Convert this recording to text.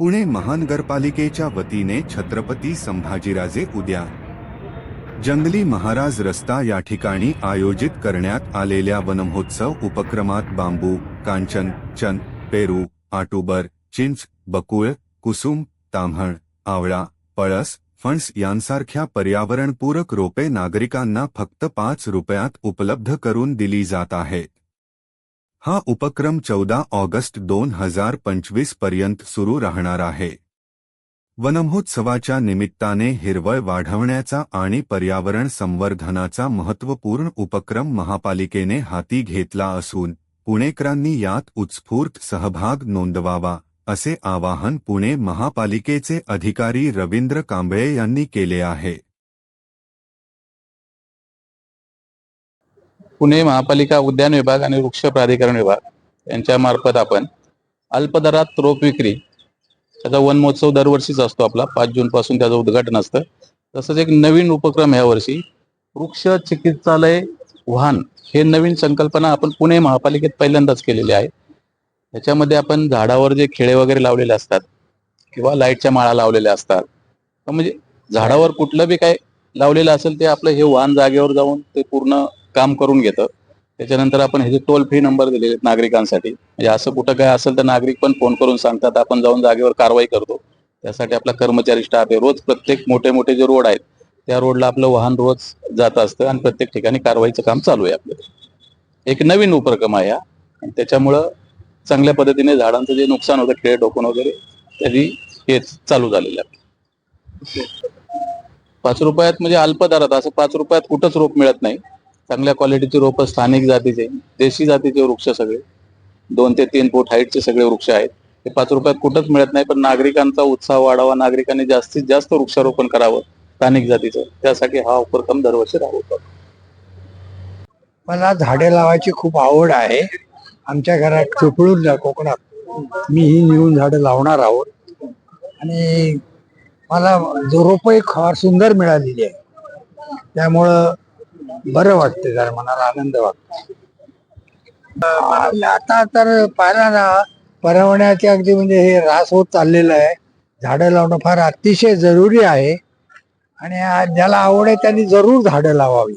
पुणे महानगरपालिकेच्या वतीने छत्रपती संभाजीराजे उद्यान जंगली महाराज रस्ता या ठिकाणी आयोजित करण्यात आलेल्या वनमहोत्सव उपक्रमात बांबू कांचन चन पेरू आटुबर चिंच बकुळ कुसुम ताम्हण आवळा पळस फणस यांसारख्या पर्यावरणपूरक रोपे नागरिकांना फक्त पाच रुपयात उपलब्ध करून दिली जात आहेत. हा उपक्रम चौदा ऑगस्ट दोन हजार पंचवीसपर्यंत सुरू राहणार आहे. वनमहोत्सवाच्या निमित्ताने हिरवळ वाढवण्याचा आणि पर्यावरण संवर्धनाचा महत्त्वपूर्ण उपक्रम महापालिकेने हाती घेतला असून पुणेकरांनी यात उत्स्फूर्त सहभाग नोंदवावा असे आवाहन पुणे महापालिकेचे अधिकारी रवींद्र कांबळे यांनी केले आहे. पुणे महापालिका उद्यान विभाग आणि वृक्ष प्राधिकरण विभाग यांच्या मार्फत आपण अल्पदरात रोप विक्री त्याचा वनमहोत्सव दरवर्षीच असतो आपला पाच जून पासून त्याचं उद्घाटन असतं. तसंच एक नवीन उपक्रम ह्या वर्षी वृक्ष चिकित्सालय वाहन हे नवीन संकल्पना आपण पुणे महापालिकेत पहिल्यांदाच केलेली आहे. त्याच्यामध्ये आपण झाडावर जे खेळे वगैरे लावलेले असतात किंवा लाईटच्या माळा लावलेल्या असतात म्हणजे झाडावर कुठलं बी काय लावलेलं असेल ते आपलं हे वाहन जागेवर जाऊन ते पूर्ण काम करून घेतं. त्याच्यानंतर आपण हे जे टोल फ्री नंबर दिलेले आहेत नागरिकांसाठी म्हणजे असं कुठं काय असेल तर नागरिक पण फोन करून सांगतात आपण जाऊन जागेवर कारवाई करतो. त्यासाठी आपला कर्मचारी स्टाफ आहे. रोज प्रत्येक मोठे मोठे जे रोड आहेत त्या रोडला आपलं वाहन रोज जात असतं आणि प्रत्येक ठिकाणी कारवाईचं काम चालू आहे आपलं. एक नवीन उपक्रम आहे हा. आणि त्याच्यामुळं चांगल्या पद्धतीने झाडांचं जे नुकसान होतं खेळ डोकून वगैरे त्याची हे चालू झालेलं आहे. पाच रुपयात म्हणजे अल्पदरात असं पाच रुपयात कुठंच रोप मिळत नाही. चांगल्या क्वालिटीचे रोप स्थानिक जातीचे देशी जातीचे वृक्ष सगळे दोन ते तीन फूट हाईटचे सगळे वृक्ष आहेत. ते पाच रुपयात कुठंच मिळत नाही पण नागरिकांचा उत्साह वाढावा नागरिकांनी जास्तीत जास्त वृक्षारोपण करावं स्थानिक जातीचं. त्यासाठी हा उपक्रम दरवर्षी राबवतो मला झाडे लावायची खूप आवड आहे. आमच्या घरात चिपळून कोकणात. मी ही नेऊन झाडं लावणार आहोत. आणि मला जो रोप एक फार सुंदर मिळालेली आहे. त्यामुळं बरं वाटतं जरा मनाला आनंद वाटतो आता तर पाहिला ना पर्यावरणाचे अगदी म्हणजे हे ऱ्हास होत चाललेलं आहे. झाडं लावणं फार अतिशय जरुरी आहे. आणि ज्याला आवड आहे त्यांनी जरूर झाडं लावावी.